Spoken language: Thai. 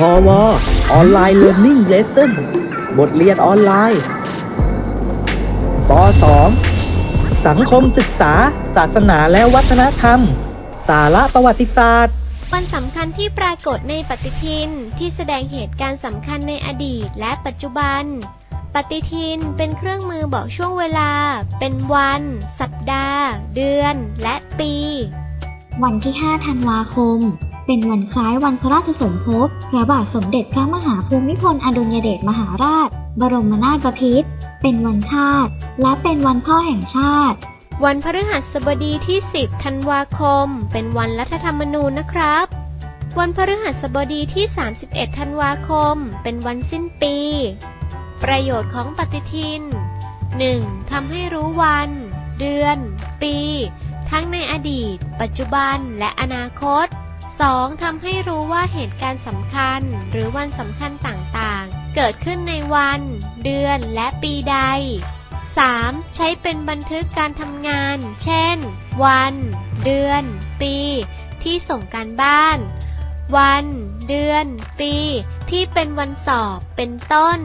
พอวออนไลน์เรียน i ิ g เลส s o n บทเรียนออนไลน์ป .2 สังคมศึกษา ศาสนาและวัฒนธรรม สาระประวัติศาสตร์ วันสำคัญที่ปรากฏในปฏิทินที่แสดงเหตุการณ์สำคัญในอดีตและปัจจุบัน ปฏิทินเป็นเครื่องมือบอกช่วงเวลา เป็นวัน สัปดาห์ เดือน และปี วันที่ 5 ธันวาคม เป็นวันคล้ายวันพระราชสมภพพระบาทสมเด็จพระมหาภูมิพลอดุลยเดชมหาราช บรมนาถบพิตรเป็นวันชาติ และเป็นวันพ่อแห่งชาติ วันพฤหัสบดีที่ 10 ธันวาคม เป็นวันรัฐธรรมนูญนะครับ วันพฤหัสบดีที่ 31 ธันวาคม เป็นวันสิ้นปี ประโยชน์ของปฏิทิน 1. ทำให้รู้วัน เดือน ปี ทั้งในอดีต ปัจจุบันและอนาคต 2. ทำให้รู้ว่าเหตุการณ์สำคัญ หรือวันสำคัญต่างๆ เกิดขึ้นในวัน เดือนและปีใด 3. ใช้เป็นบันทึกการทำงาน เช่น วัน เดือน ปี ที่ส่งการบ้าน วัน เดือน ปี ที่เป็นวันสอบ เป็นต้น